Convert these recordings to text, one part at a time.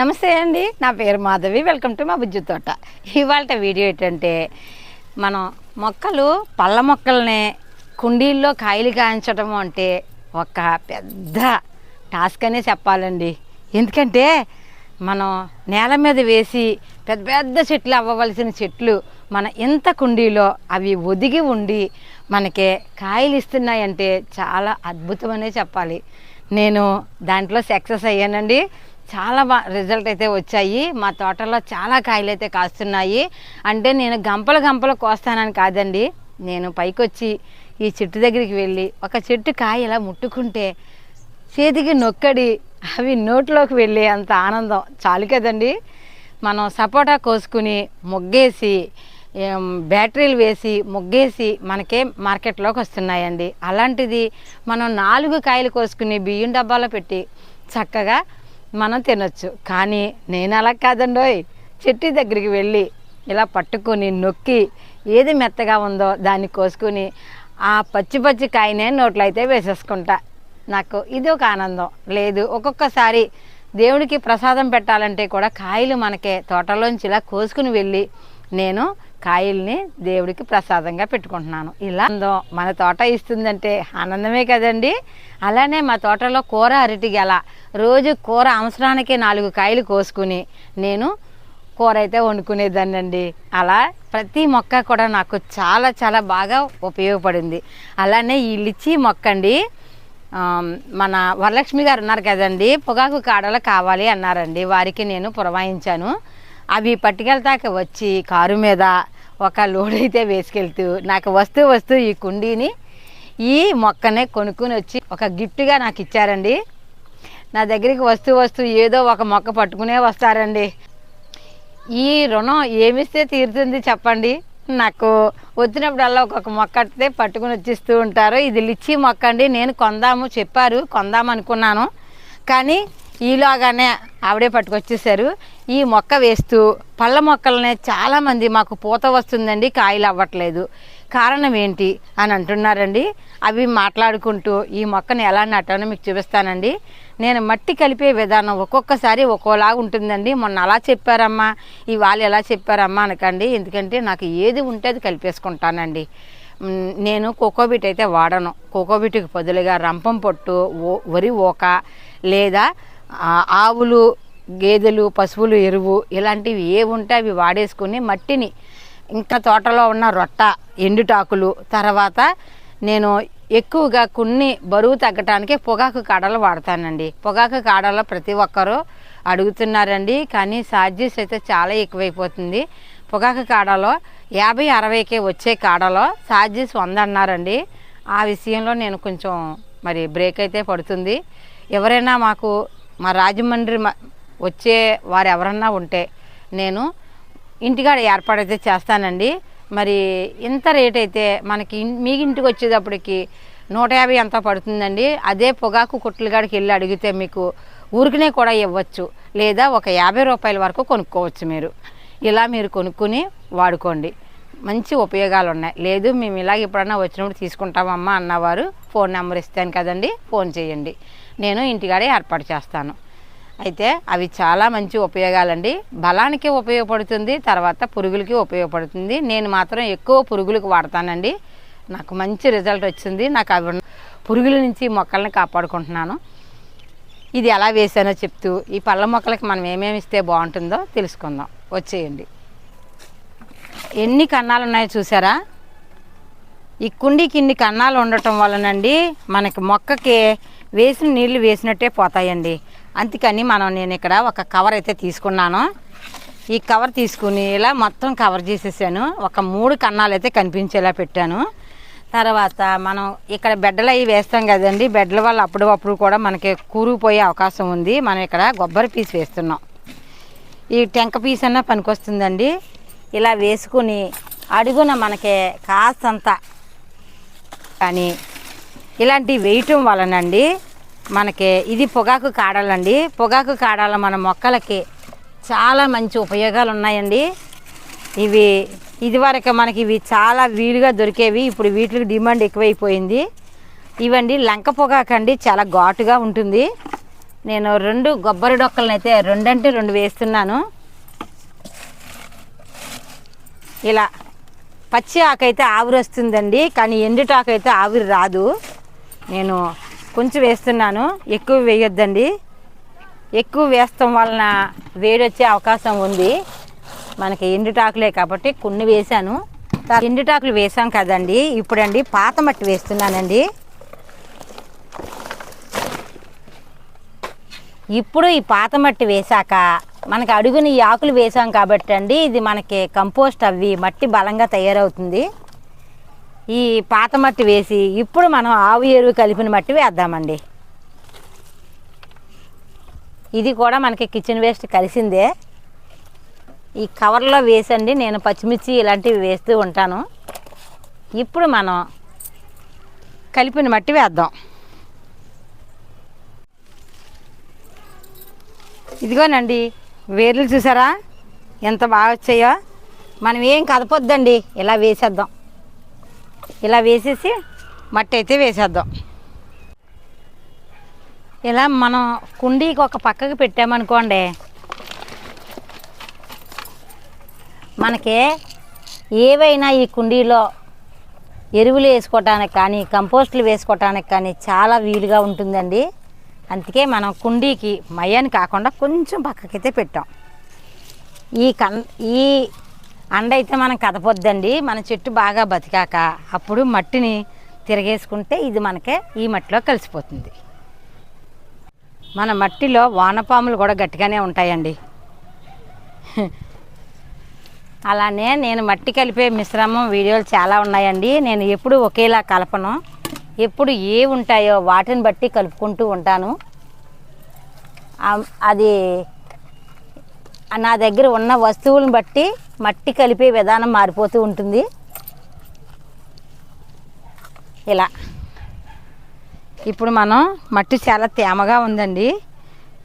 నమస్తే అండి నా పేరు మాధవి వెల్కమ్ టు మా బుజ్జి తోట. ఇవాళ వీడియో ఏంటంటే మనం మొక్కలు పళ్ళ మొక్కల్ని కుండీల్లో కాయలు కాయించడం అంటే ఒక పెద్ద టాస్క్ అనే చెప్పాలండి. ఎందుకంటే మనం నేల మీద వేసి పెద్ద పెద్ద చెట్లు అవ్వవలసిన చెట్లు మన ఇంత కుండీలో అవి ఒదిగి ఉండి మనకి కాయలు ఇస్తున్నాయంటే చాలా అద్భుతమనే చెప్పాలి. నేను దాంట్లో సక్సెస్ అయ్యానండి. చాలా బా రిజల్ట్ అయితే వచ్చాయి. మా తోటలో చాలా కాయలు అయితే కాస్తున్నాయి. అంటే నేను గంపలు గంపలు కోస్తానని కాదండి. నేను పైకొచ్చి ఈ చెట్టు దగ్గరికి వెళ్ళి ఒక చెట్టు కాయ ఇలా ముట్టుకుంటే చేతికి నొక్కడి అవి నోట్లోకి వెళ్ళే అంత ఆనందం. చాలు కదండి. మనం సపోటా కోసుకుని మొగ్గేసి బ్యాటరీలు వేసి ముగ్గేసి మనకే మార్కెట్లోకి వస్తున్నాయండి. అలాంటిది మనం నాలుగు కాయలు కోసుకుని బియ్యం డబ్బాలో పెట్టి చక్కగా మనం తినొచ్చు. కానీ నేను అలా కాదండోయ్. చెట్టు దగ్గరికి వెళ్ళి ఇలా పట్టుకొని నొక్కి ఏది మెత్తగా ఉందో దాన్ని కోసుకుని ఆ పచ్చి పచ్చి కాయనే నోట్లో అయితే వేసేసుకుంటా. నాకు ఇది ఒక ఆనందం. లేదు ఒక్కొక్కసారి దేవుడికి ప్రసాదం పెట్టాలంటే కూడా కాయలు మనకే తోటలోంచి ఇలా కోసుకుని వెళ్ళి నేను కాయల్ని దేవుడికి ప్రసాదంగా పెట్టుకుంటున్నాను. ఇలా అందం మన తోట ఇస్తుందంటే ఆనందమే కదండి. అలానే మా తోటలో కూర అరటి గెల. రోజు కూర అవసరానికి నాలుగు కాయలు కోసుకుని నేను కూర అయితే వండుకునేదాన్నండి. అలా ప్రతి మొక్క కూడా నాకు చాలా చాలా బాగా ఉపయోగపడింది. అలానే ఈ లిచ్చి మొక్క అండి మన వరలక్ష్మి గారు ఉన్నారు కదండి పొగాకు కాడలు కావాలి అన్నారండి. వారికి నేను పురమాయించాను. అవి పట్టుకెళ్తాక వచ్చి కారు మీద ఒక లోడ్ అయితే వేసుకెళ్తూ నాకు వస్తూ వస్తూ ఈ కుండీని ఈ మొక్కనే కొనుక్కుని వచ్చి ఒక గిఫ్ట్గా నాకు ఇచ్చారండి. నా దగ్గరికి వస్తూ వస్తూ ఏదో ఒక మొక్క పట్టుకునే వస్తారండి. ఈ రుణం ఏమిస్తే తీరుతుంది చెప్పండి? నాకు వచ్చినప్పుడల్లా ఒక్కొక్క మొక్క అయితే పట్టుకుని వచ్చిస్తూ ఉంటారు. ఇది లిచ్చి మొక్క అండి. నేను కొందాము చెప్పారు కొందాం అనుకున్నాను కానీ ఈలోగానే ఆవిడే పట్టుకొచ్చేసారు. ఈ మొక్క వేస్తూ పళ్ళ మొక్కలనే చాలామంది మాకు పూత వస్తుందండి కాయలు అవ్వట్లేదు. కారణం ఏంటి అని అంటున్నారండి. అవి మాట్లాడుకుంటూ ఈ మొక్కను ఎలా నాటానో మీకు చూపిస్తానండి. నేను మట్టి కలిపే విధానం ఒక్కొక్కసారి ఒక్కోలాగా ఉంటుందండి. మొన్న అలా చెప్పారమ్మా ఇవాళ ఎలా చెప్పారమ్మా అనకండి. ఎందుకంటే నాకు ఏది ఉంటే అది కలిపేసుకుంటానండి. నేను కోకోబీట్ అయితే వాడను. కోకోబీట్కి బదులుగా రంపం పొట్టు వరి ఓక లేదా ఆవులు గేదెలు పశువులు ఎరువు ఇలాంటివి ఏవి ఉంటే అవి వాడేసుకుని మట్టిని ఇంకా తోటలో ఉన్న రొట్ట ఎండుటాకులు తర్వాత నేను ఎక్కువగా కొన్ని బరువు తగ్గటానికి పొగాకు కాడలు వాడతానండి. పొగాకు కాడలో ప్రతి ఒక్కరూ అడుగుతున్నారండి. కానీ ఛార్జెస్ అయితే చాలా ఎక్కువైపోతుంది. పొగాకు కాడలో యాభై అరవైకే వచ్చే కాడలో ఛార్జెస్ వంద అన్నారండి ఆ విషయంలో నేను కొంచెం మరి బ్రేక్ అయితే పడుతుంది. ఎవరైనా మాకు మా రాజమండ్రి మ- వచ్చే వారు ఎవరన్నా ఉంటే నేను ఇంటికాడ ఏర్పాటైతే చేస్తానండి. మరి ఇంత రేట్ అయితే మనకి మీ ఇంటికి వచ్చేటప్పటికి నూట యాభై ఎంత పడుతుందండి. అదే పొగాకు కుట్లగాడికి వెళ్ళి అడిగితే మీకు ఊరికనే కూడా ఇవ్వచ్చు. లేదా ఒక యాభై రూపాయల వరకు కొనుక్కోవచ్చు మీరు. ఇలా మీరు కొనుక్కుని వాడుకోండి. మంచి ఉపయోగాలు ఉన్నాయి లేదు మేము ఇలాగ ఎప్పుడన్నా వచ్చినప్పుడు తీసుకుంటామమ్మా అన్నవారు ఫోన్ నెంబర్ ఇస్తాను కదండి ఫోన్ చేయండి. నేను ఇంటికాడే ఏర్పాటు చేస్తాను. అయితే అవి చాలా మంచి ఉపయోగాలండి. బలానికి ఉపయోగపడుతుంది తర్వాత పురుగులకి ఉపయోగపడుతుంది. నేను మాత్రం ఎక్కువ పురుగులకు వాడతానండి. నాకు మంచి రిజల్ట్ వచ్చింది. నాకు అవి పురుగుల నుంచి మొక్కల్ని కాపాడుకుంటున్నాను. ఇది ఎలా వేసానో చెప్తూ ఈ పళ్ళ మొక్కలకి మనం ఏమేమి ఇస్తే బాగుంటుందో తెలుసుకుందాం. వచ్చేయండి. ఎన్ని కన్నాలు ఉన్నాయో చూసారా? ఈ కుండీకి ఇన్ని కన్నాలు ఉండటం వలనండి మనకి మొక్కకి వేసిన నీళ్ళు వేసినట్టే పోతాయండి. అందుకని మనం నేను ఇక్కడ ఒక కవర్ అయితే తీసుకున్నాను. ఈ కవర్ తీసుకుని ఇలా మొత్తం కవర్ చేసేసాను. ఒక మూడు కన్నాలు అయితే కనిపించేలా పెట్టాను. తర్వాత మనం ఇక్కడ బెడ్డలు అవి వేస్తాం కదండి బెడ్ల వల్ల అప్పుడప్పుడు కూడా మనకి కూరుకుపోయే అవకాశం ఉంది. మనం ఇక్కడ కొబ్బరి పీస్ వేస్తున్నాం. ఈ టెంక పీస్ అన్న పనికొస్తుందండి. ఇలా వేసుకుని అడుగున మనకి కాస్తంత కానీ ఇలాంటివి వేయటం వలనండి మనకి ఇది పొగాకు కాడాలండి. పొగాకు కాడాల మన మొక్కలకి చాలా మంచి ఉపయోగాలు ఉన్నాయండి ఇవి ఇదివరకు మనకి ఇవి చాలా వీలుగా దొరికేవి ఇప్పుడు వీటికి డిమాండ్ ఎక్కువైపోయింది. ఇవండి లంక పొగాకు అండి చాలా ఘాటుగా ఉంటుంది. నేను రెండు కొబ్బరి డొక్కలను అయితే రెండంటే రెండు వేస్తున్నాను. ఇలా పచ్చి ఆకైతే ఆవిరి వస్తుందండి కానీ ఎండుటాకు అయితే ఆవిరి రాదు. నేను కొంచెం వేస్తున్నాను. ఎక్కువ వేయొద్దండి. ఎక్కువ వేస్తాం వలన వేడి వచ్చే అవకాశం ఉంది. మనకి ఎండుటాకులే కాబట్టి కొన్ని వేశాను. ఎండుటాకులు వేసాం కదండి. ఇప్పుడండి పాత మట్టి వేస్తున్నానండి. ఇప్పుడు ఈ పాత మట్టి వేశాక మనకి అడుగుని ఆకులు వేసాం కాబట్టి అండి ఇది మనకి కంపోస్ట్ అవి మట్టి బలంగా తయారవుతుంది. ఈ పాత మట్టి వేసి ఇప్పుడు మనం ఆవు ఎరువు కలిపిన మట్టి వేద్దామండి. ఇది కూడా మనకి కిచెన్ వేస్ట్ కలిసిందే. ఈ కవర్లో వేసండి నేను పచ్చిమిర్చి ఇలాంటివి వేస్తూ ఉంటాను. ఇప్పుడు మనం కలిపిన మట్టి వేద్దాం. ఇదిగోనండి వేర్లు చూసారా? ఎంత బాగా వచ్చాయో. మనం ఏం కదపొద్దండి ఇలా వేసేద్దాం. ఇలా వేసేసి మట్టి అయితే వేసేద్దాం. ఇలా మనం కుండీకి ఒక పక్కకి పెట్టామనుకోండి మనకి ఏవైనా ఈ కుండీలో ఎరువులు వేసుకోవటానికి కానీ కంపోస్టులు వేసుకోవటానికి కానీ చాలా వీలుగా ఉంటుందండి. అందుకే మనం కుండీకి మయాన్ని కాకుండా కొంచెం పక్కకైతే పెట్టాం. ఈ కన్ ఈ అండ అయితే మనం కదపొద్దండి మన చెట్టు బాగా బతికాక అప్పుడు మట్టిని తిరగేసుకుంటే ఇది మనకే ఈ మట్టిలో కలిసిపోతుంది. మన మట్టిలో వానపాములు కూడా గట్టిగానే ఉంటాయండి. అలానే నేను మట్టి కలిపే మిశ్రమం వీడియోలు చాలా ఉన్నాయండి. నేను ఎప్పుడు ఒకేలా కలపను. ఎప్పుడు ఏ ఉంటాయో వాటిని బట్టి కలుపుకుంటూ ఉంటాను. అది నా దగ్గర ఉన్న వస్తువులను బట్టి మట్టి కలిపే విధానం మారిపోతూ ఉంటుంది. ఇలా. ఇప్పుడు మనం మట్టి చాలా తేమగా ఉందండి.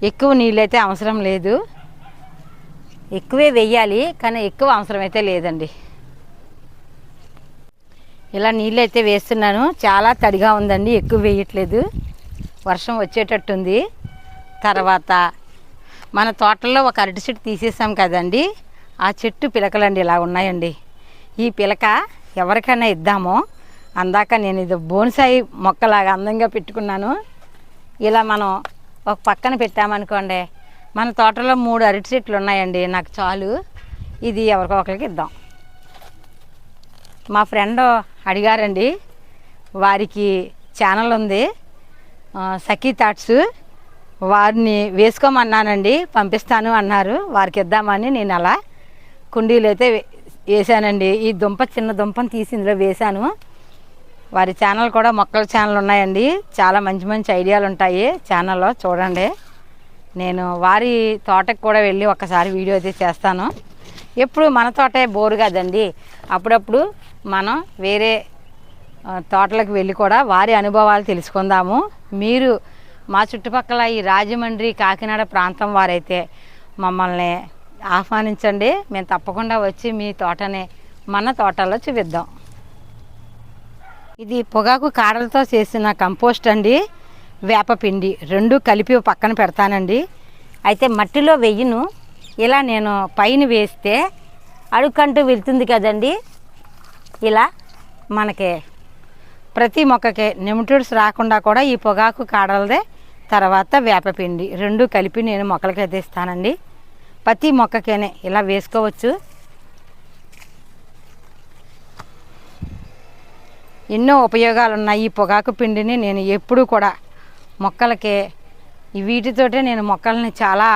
ఎక్కువ నీళ్ళైతే అవసరం లేదు. ఎక్కువే వెయ్యాలి కానీ ఎక్కువ అవసరం అయితే లేదండి. ఇలా నీళ్ళు అయితే వేస్తున్నాను. చాలా తడిగా ఉందండి ఎక్కువ వేయట్లేదు. వర్షం వచ్చేటట్టుంది. తర్వాత మన తోటలో ఒక అరటి చెట్టు తీసేసాం కదండి. ఆ చెట్టు పిలకలండి ఇలా ఉన్నాయండి. ఈ పిలక ఎవరికైనా ఇద్దామో. అందాక నేను ఇది బోన్సాయి మొక్కలాగా అందంగా పెట్టుకున్నాను. ఇలా మనం ఒక పక్కన పెట్టామనుకోండి మన తోటలో మూడు అరటి చెట్లు ఉన్నాయండి నాకు చాలు. ఇది ఎవరికో ఒకరికి ఇద్దాం. మా ఫ్రెండ్ అడిగారండి వారికి ఛానల్ ఉంది సఖీ థాట్స్. వారిని వేసుకోమన్నానండి పంపిస్తాను అన్నారు. వారికి ఇద్దామని నేను అలా కుండీలు అయితే వేసానండి ఈ దుంప చిన్న దుంపను తీసి ఇందులో వేశాను. వారి ఛానల్ కూడా మొక్కల ఛానల్ ఉన్నాయండి. చాలా మంచి మంచి ఐడియాలు ఉంటాయి ఛానల్లో చూడండి. నేను వారి తోటకు కూడా వెళ్ళి ఒకసారి వీడియో అయితే చేస్తాను. ఎప్పుడు మన తోటే బోరు కదండి. అప్పుడప్పుడు మనం వేరే తోటలకు వెళ్ళి కూడా వారి అనుభవాలు తెలుసుకుందాము. మీరు మా చుట్టుపక్కల ఈ రాజమండ్రి కాకినాడ ప్రాంతం వారైతే మమ్మల్ని ఆహ్వానించండి. మేము తప్పకుండా వచ్చి మీ తోటని మన తోటలో చూపిద్దాం. ఇది పొగాకు కాడలతో చేసిన కంపోస్ట్ అండి. వేపపిండి రెండు కలిపి పక్కన పెడతానండి. అయితే మట్టిలో వెయ్యను. ఇలా నేను పైన వేస్తే అడుక్కంటూ వెళ్తుంది కదండి. ఇలా మనకి ప్రతి మొక్కకి నెమటోడ్స్ రాకుండా కూడా ఈ పొగాకు కాడలదే తర్వాత వేపపిండి రెండు కలిపి నేను మొక్కలకైతే ఇస్తానండి. ప్రతి మొక్కకేనే ఇలా వేసుకోవచ్చు. ఎన్నో ఉపయోగాలు ఉన్నాయి ఈ పొగాకు పిండిని. నేను ఎప్పుడూ కూడా మొక్కలకి వీటితోటే నేను మొక్కల్ని చాలా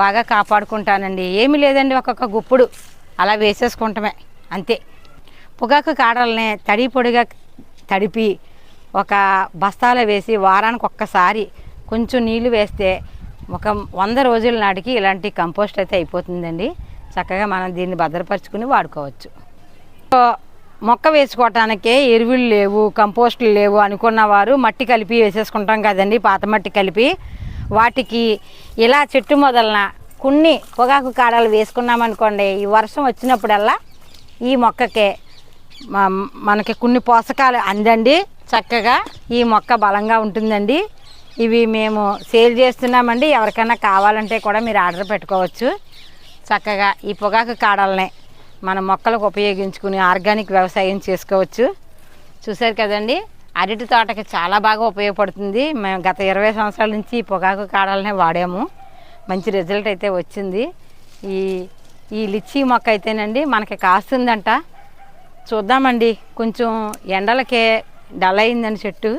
బాగా కాపాడుకుంటానండి. ఏమీ లేదండి ఒక్కొక్క గుప్పుడు అలా వేసేసుకుంటమే అంతే. పొగాకు కాడల్ని తడి పొడిగా తడిపి ఒక బస్తాలో వేసి వారానికి ఒక్కసారి కొంచెం నీళ్ళు వేస్తే ఒక వంద రోజుల నాటికి ఇలాంటి కంపోస్ట్ అయితే అయిపోతుందండి. చక్కగా మనం దీన్ని భద్రపరుచుకుని వాడుకోవచ్చు. సో, మొక్క వేసుకోవటానికే ఎరువులు లేవు కంపోస్టులు లేవు అనుకున్నవారు మట్టి కలిపి వేసేసుకుంటాం కదండి పాత మట్టి కలిపి. వాటికి ఇలా చెట్టు మొదలన కొన్ని పొగాకు కాడలు వేసుకున్నామనుకోండి ఈ వర్షం వచ్చినప్పుడల్లా ఈ మొక్కకే మ- మనకి కొన్ని పోషకాలు అందండి. చక్కగా ఈ మొక్క బలంగా ఉంటుందండి. ఇవి మేము సేల్ చేస్తున్నామండి. ఎవరికైనా కావాలంటే కూడా మీరు ఆర్డర్ పెట్టుకోవచ్చు. చక్కగా ఈ పొగాకు కాడల్నే మన మొక్కలకు ఉపయోగించుకుని ఆర్గానిక్ వ్యవసాయం చేసుకోవచ్చు. చూశారు కదండి అరటి తోటకి చాలా బాగా ఉపయోగపడుతుంది. మేము గత ఇరవై సంవత్సరాల నుంచి ఈ పొగాకు కాడలనే వాడాము. మంచి రిజల్ట్ అయితే వచ్చింది. ఈ ఈ లిచ్చీ మొక్క అయితేనండి మనకి కాస్తుందంట. చూద్దామండి కొంచెం ఎండలకే డల్ అయిందని చెట్టు.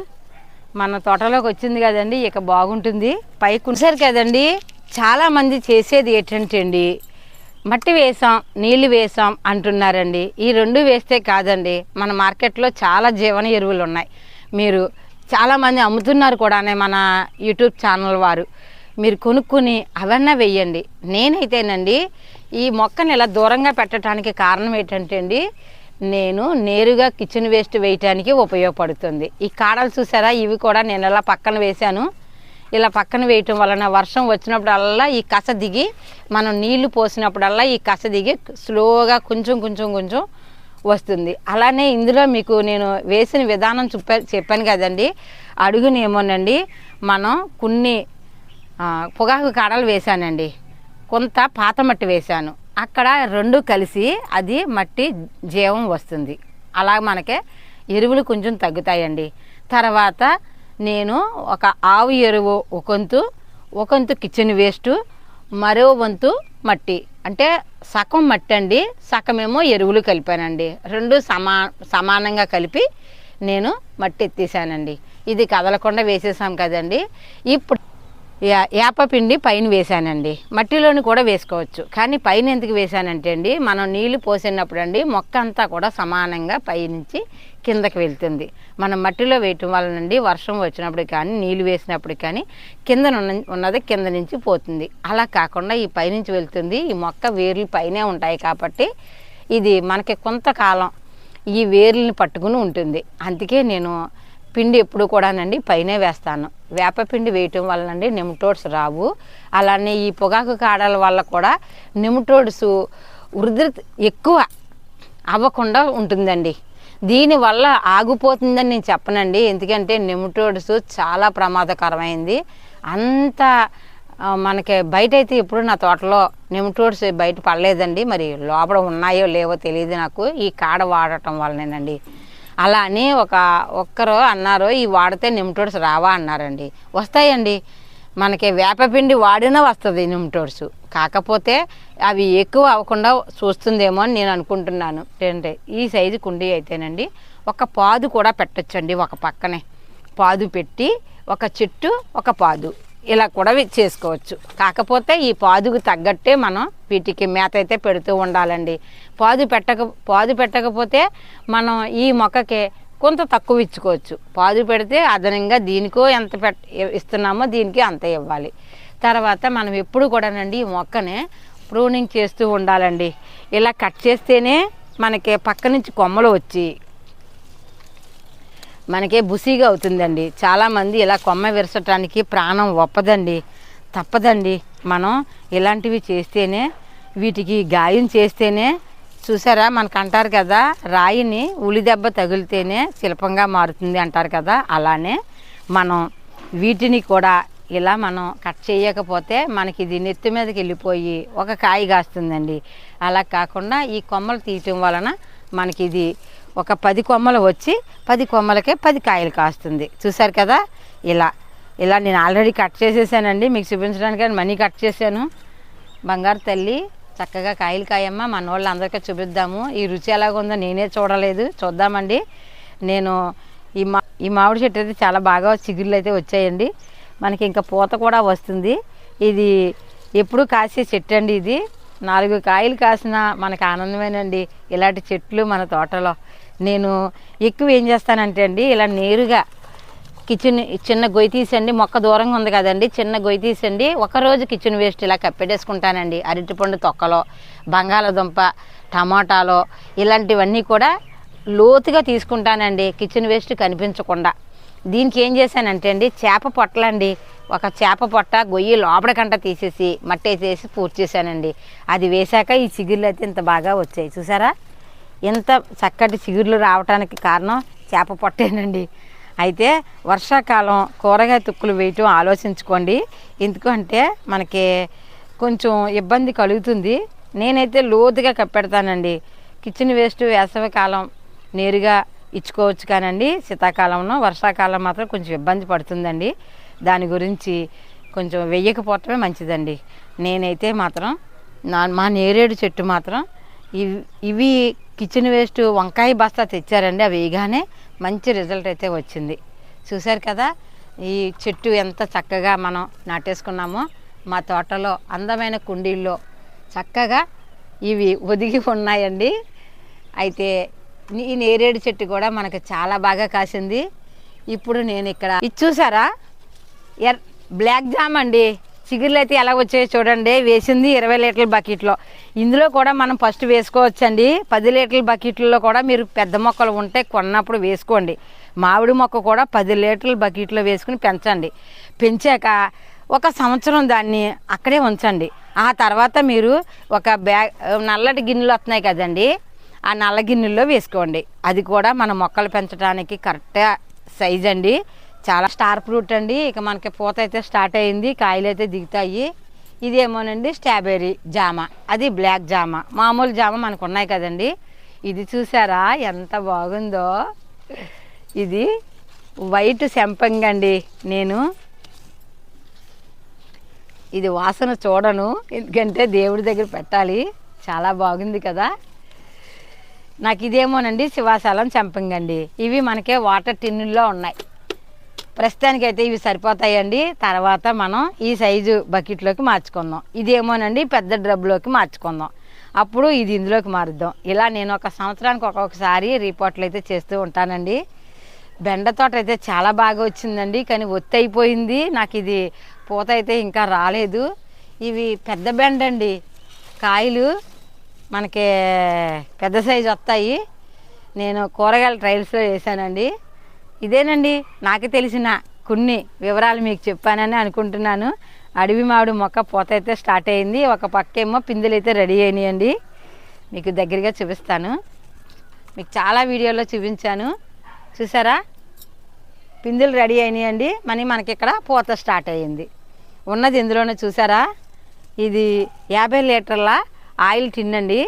మన తోటలోకి వచ్చింది కదండి ఇక బాగుంటుంది. పైకి ఉంచారు కదండి చాలామంది చేసేది ఏంటంటే అండి మట్టి వేసాం నీళ్ళు వేసాం అంటున్నారండి. ఈ రెండు వేస్తే కాదండి మన మార్కెట్లో చాలా జీవన ఎరువులు ఉన్నాయి. మీరు చాలామంది అమ్ముతున్నారు కూడానే మన యూట్యూబ్ ఛానల్ వారు. మీరు కొనుక్కుని అవన్నీ వెయ్యండి. నేనైతేనండి ఈ మొక్కని ఇలా దూరంగా పెట్టడానికి కారణం ఏంటంటే అండి నేను నేరుగా కిచెన్ వేస్ట్ వేయటానికి ఉపయోగపడుతుంది. ఈ కాడలు చూసారా? ఇవి కూడా నేను ఇలా పక్కన వేశాను. ఇలా పక్కన వేయటం వలన వర్షం వచ్చినప్పుడల్లా ఈ కస దిగి మనం నీళ్ళు పోసినప్పుడల్లా ఈ కస దిగి స్లోగా కొంచెం కొంచెం కొంచెం వస్తుంది. అలానే ఇందులో మీకు నేను వేసిన విధానం చెప్పా చెప్పాను కదండి. అడుగునేమోనండి మనం కొన్ని పొగాకు కాడలు వేశానండి. కొంత పాత మట్టి వేశాను. అక్కడ రెండు కలిసి అది మట్టి జీవం వస్తుంది. అలా మనకి ఎరువులు కొంచెం తగ్గుతాయండి. తర్వాత నేను ఒక ఆవు ఎరువు ఒకంతు ఒకంతు కిచెన్ వేస్ట్ మరో వంతు మట్టి. అంటే సగం మట్టి అండి సగమేమో ఎరువులు కలిపానండి. రెండు సమా సమానంగా కలిపి నేను మట్టి ఎత్తేసానండి. ఇది కదలకుండా వేసేసాం కదండి. ఇప్పుడు వేప పిండి పైన వేసానండి మట్టిలోని కూడా వేసుకోవచ్చు. కానీ పైన ఎందుకు వేశానంటే అండి మనం నీళ్ళు పోసినప్పుడు అండి మొక్క అంతా కూడా సమానంగా పైనుంచి కిందకి వెళ్తుంది. మనం మట్టిలో వేయటం వలనండి వర్షం వచ్చినప్పుడు కానీ నీళ్ళు వేసినప్పుడు కానీ కింద ఉన్నది కింద నుంచి పోతుంది. అలా కాకుండా ఈ పైనుంచి వెళ్తుంది. ఈ మొక్క వేర్లు పైనే ఉంటాయి కాబట్టి ఇది మనకి కొంతకాలం ఈ వేర్లని పట్టుకుని ఉంటుంది. అందుకే నేను పిండి ఎప్పుడు కూడానండి పైనే వేస్తాను. వేప పిండి వేయటం వలనండి నిమ్టోడ్స్ రావు. అలానే ఈ పొగాకు కాడల వల్ల కూడా నిమ్టోడ్స్ వృద్ధి ఎక్కువ అవ్వకుండా ఉంటుందండి. దీనివల్ల ఆగిపోతుందని నేను చెప్పనండి. ఎందుకంటే నిమ్టోడ్స్ చాలా ప్రమాదకరమైంది. అంత మనకి బయట అయితే ఎప్పుడు నా తోటలో నిమ్టోడ్స్ బయట పడలేదండి. మరి లోపల ఉన్నాయో లేవో తెలియదు నాకు. ఈ కాడ వాడటం వల్లనేనండి అలా అని ఒక ఒక్కరు అన్నారు ఈ వాడితే నిమ్టోడ్స్ రావా? అన్నారండి. వస్తాయండి. మనకి వేపపిండి వాడినా వస్తుంది నిమ్టోడ్స్. కాకపోతే అవి ఎక్కువ అవ్వకుండా చూస్తుందేమో అని నేను అనుకుంటున్నాను. ఏంటంటే ఈ సైజు కుండీ అయితేనండి ఒక పాదు కూడా పెట్టొచ్చండి ఒక పక్కనే. పాదు పెట్టి ఒక చెట్టు ఒక పాదు. ఇలా కూడా చేసుకోవచ్చు. కాకపోతే ఈ పాదుకు తగ్గట్టే మనం వీటికి మేత అయితే పెడుతూ ఉండాలండి. పాదు పెట్టక పాదు పెట్టకపోతే మనం ఈ మొక్కకి కొంత తక్కువ ఇచ్చుకోవచ్చు. పాదు పెడితే అదనంగా దీనికో ఎంత పెట్ ఇస్తున్నామో దీనికి అంత ఇవ్వాలి. తర్వాత మనం ఎప్పుడు కూడానండి ఈ మొక్కని ప్రూనింగ్ చేస్తూ ఉండాలండి. ఇలా కట్ చేస్తేనే మనకి పక్క నుంచి కొమ్మలు వచ్చి మనకే బుసీగా అవుతుందండి. చాలామంది ఇలా కొమ్మ విరచటానికి ప్రాణం ఒప్పదండి. తప్పదండి. మనం ఇలాంటివి చేస్తేనే వీటికి గాయం చేస్తేనే చూసారా మనకు అంటారు కదా రాయిని ఉలిదెబ్బ తగిలితేనే శిల్పంగా మారుతుంది అంటారు కదా అలానే మనం వీటిని కూడా ఇలా మనం కట్ చేయకపోతే మనకి ఇది నెత్తి మీదకి వెళ్ళిపోయి ఒక కాయ కాస్తుందండి. అలా కాకుండా ఈ కొమ్మలు తీయటం వలన మనకి ఇది ఒక పది కొమ్మలు వచ్చి పది కొమ్మలకే పది కాయలు కాస్తుంది. చూసారు కదా? ఇలా. ఇలా నేను ఆల్రెడీ కట్ చేసేసానండి. మీకు చూపించడానికి మనీ కట్ చేశాను. బంగారు తల్లి చక్కగా కాయలు కాయమ్మ. మన వాళ్ళు అందరికీ చూపిద్దాము. ఈ రుచి ఎలాగుందో నేనే చూడలేదు. చూద్దామండి. నేను ఈ మా ఈ మామిడి చెట్టు అయితే చాలా బాగా చిగుళ్ళు అయితే వచ్చాయండి. మనకి ఇంకా పూత కూడా వస్తుంది. ఇది ఎప్పుడు కాసే చెట్టు అండి ఇది. నాలుగు కాయలు కాసిన మనకు ఆనందమేనండి. ఇలాంటి చెట్లు మన తోటలో. నేను ఎక్కువ ఏం చేస్తానంటే అండి ఇలా నేరుగా కిచెన్ చిన్న గొయ్యి తీసండి మొక్క దూరంగా ఉంది కదండి చిన్న గొయ్యి తీసండి ఒకరోజు కిచెన్ వేస్ట్ ఇలా కప్పెట్టేసుకుంటానండి. అరటిపండు తొక్కలో బంగాళదుంప టమాటాలో ఇలాంటివన్నీ కూడా లోతుగా తీసుకుంటానండి. కిచెన్ వేస్ట్ కనిపించకుండా. దీనికి ఏం చేశానంటే అండి చేప పొట్టలండి. ఒక చేప పొట్ట గొయ్యి లోపలికంట తీసేసి మట్టి వేసేసి పూర్తి చేశానండి. అది వేశాక ఈ చిగుళ్ళు అయితే ఇంత బాగా వచ్చాయి. చూసారా? ఇంత చక్కటి చిగుర్లు రావటానికి కారణం చేప పొట్టేనండి. అయితే వర్షాకాలం కూరగాయ తుక్కులు వేయటం ఆలోచించుకోండి. ఎందుకంటే మనకి కొంచెం ఇబ్బంది కలుగుతుంది. నేనైతే లోతుగా కప్పెడతానండి. కిచెన్ వేస్ట్ వేసవికాలం నేరుగా ఇచ్చుకోవచ్చు కానండి. శీతాకాలంలో వర్షాకాలం మాత్రం కొంచెం ఇబ్బంది పడుతుందండి. దాని గురించి కొంచెం వెయ్యకపోవటమే మంచిదండి. నేనైతే మాత్రం నా మా నేరేడు చెట్టు మాత్రం ఇవి ఇవి కిచెన్ వేస్ట్ వంకాయ బస్తా తెచ్చారండి అవి వేయగానే మంచి రిజల్ట్ అయితే వచ్చింది. చూశారు కదా ఈ చెట్టు ఎంత చక్కగా మనం నాటేసుకున్నామో మా తోటలో అందమైన కుండీల్లో చక్కగా ఇవి ఒదిగి ఉన్నాయండి. అయితే ఈ నేరేడు చెట్టు కూడా మనకు చాలా బాగా కాసింది. ఇప్పుడు నేను ఇక్కడ ఇది చూసారా? ఎర్ బ్లాక్ జామ్ అండి. చిగురులు అయితే ఎలా వచ్చాయో చూడండి. వేసింది ఇరవై లీటర్ల బకెట్లో. ఇందులో కూడా మనం ఫస్ట్ వేసుకోవచ్చండి. పది లీటర్ల బకెట్లలో కూడా మీరు పెద్ద మొక్కలు ఉంటే కొన్నప్పుడు వేసుకోండి. మామిడి మొక్క కూడా పది లీటర్ల బకెట్లో వేసుకుని పెంచండి. పెంచాక ఒక సంవత్సరం దాన్ని అక్కడే ఉంచండి. ఆ తర్వాత మీరు ఒక బ్యాగ్ నల్లటి గిన్నెలు వస్తున్నాయి కదండి. ఆ నల్ల గిన్నెల్లో వేసుకోండి. అది కూడా మన మొక్కలు పెంచడానికి కరెక్ట్గా సైజ్ అండి చాలా స్టార్ ఫ్రూట్ అండి. ఇక మనకి పూత అయితే స్టార్ట్ అయింది కాయలు అయితే దిగుతాయి. ఇదేమోనండి స్ట్రాబెర్రీ జామ. అది బ్లాక్ జామ. మామూలు జామ మనకు ఉన్నాయి కదండి. ఇది చూసారా ఎంత బాగుందో. ఇది వైట్ సెంపంగి అండి నేను. ఇది వాసన చూడను ఎందుకంటే దేవుడి దగ్గర పెట్టాలి. చాలా బాగుంది కదా. నాకు ఇదేమోనండి శివాశాలం చెంపంగండి ఇవి మనకే వాటర్ టిన్నుల్లో ఉన్నాయి. ప్రస్తుతానికి అయితే ఇవి సరిపోతాయండి. తర్వాత మనం ఈ సైజు బకెట్లోకి మార్చుకుందాం. ఇదేమోనండి పెద్ద డ్రబ్లోకి మార్చుకుందాం. అప్పుడు ఇది ఇందులోకి మారుద్దాం. ఇలా నేను ఒక సంవత్సరానికి ఒక్కొక్కసారి రిపోర్ట్లు అయితే చేస్తూ ఉంటానండి. బెండ తోట అయితే చాలా బాగా వచ్చిందండి కానీ ఒత్తి అయిపోయింది. నాకు ఇది పూత అయితే ఇంకా రాలేదు. ఇవి పెద్ద బెండ అండి. కాయలు మనకి పెద్ద సైజు వస్తాయి. నేను కూరగాయల ట్రయల్స్లో వేసానండి. ఇదేనండి నాకు తెలిసిన కొన్ని వివరాలు మీకు చెప్పానని అనుకుంటున్నాను. అడవి మామిడి మొక్క పూత అయితే స్టార్ట్ అయింది ఒక పక్క ఏమో పిందులు అయితే రెడీ అయినాయండి. మీకు దగ్గరగా చూపిస్తాను. మీకు చాలా వీడియోలో చూపించాను. చూసారా? పిందులు రెడీ అయినాయండి మనీ మనకి ఇక్కడ పూత స్టార్ట్ అయ్యింది ఉన్నది ఇందులోనే చూసారా? ఇది యాభై లీటర్ల ఆయిల్ టిన్ అండి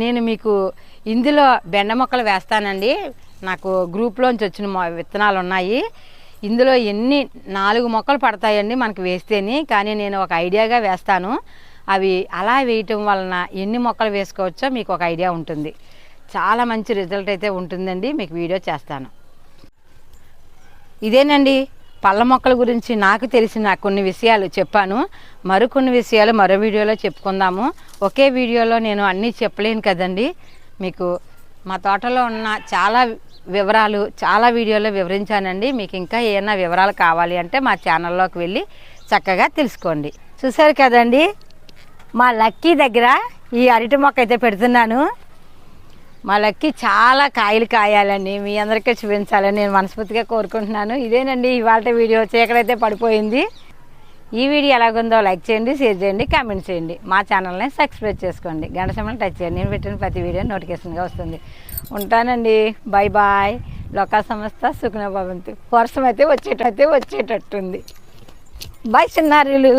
నేను మీకు ఇందులో బెండ మొక్కలు వేస్తానండి. నాకు గ్రూప్లోంచి వచ్చిన మొ- విత్తనాలు ఉన్నాయి ఇందులో ఎన్ని నాలుగు మొక్కలు పడతాయండి మనకు వేస్తేని కానీ నేను ఒక ఐడియాగా వేస్తాను. అవి అలా వేయటం వలన ఎన్ని మొక్కలు వేసుకోవచ్చో మీకు ఒక ఐడియా ఉంటుంది. చాలా మంచి రిజల్ట్ అయితే ఉంటుందండి. మీకు వీడియో చేస్తాను. ఇదేనండి. పళ్ళ మొక్కల గురించి నాకు తెలిసిన కొన్ని విషయాలు చెప్పాను. మరికొన్ని విషయాలు మరో వీడియోలో చెప్పుకుందాము. ఒకే వీడియోలో నేను అన్నీ చెప్పలేను కదండి. మీకు మా తోటలో ఉన్న చాలా వివరాలు చాలా వీడియోలో వివరించానండి. మీకు ఇంకా ఏమైనా వివరాలు కావాలి అంటే మా ఛానల్లోకి వెళ్ళి చక్కగా తెలుసుకోండి. చూసారు కదండి? మా లక్కీ దగ్గర ఈ అరటి మొక్క అయితే పెడుతున్నాను. మా లక్కీ చాలా కాయలు కాయాలని మీ అందరికీ చూపించాలని నేను మనస్ఫూర్తిగా కోరుకుంటున్నాను. ఇదేనండి ఇవాళ వీడియో. చీకడైతే పడిపోయింది. ఈ వీడియో ఎలాగుందో లైక్ చేయండి షేర్ చేయండి కామెంట్ చేయండి. మా ఛానల్ని సబ్స్క్రైబ్ చేసుకోండి. గంట సమయం టచ్ చేయండి. నేను పెట్టిన ప్రతి వీడియో నోటిఫికేషన్గా వస్తుంది. ఉంటానండి. బాయ్ బాయ్ లోకా సంస్థ సుఖన భవంతు. వర్షం అయితే వచ్చేటైతే వచ్చేటట్టుంది. బాయ్ చిన్నారులు.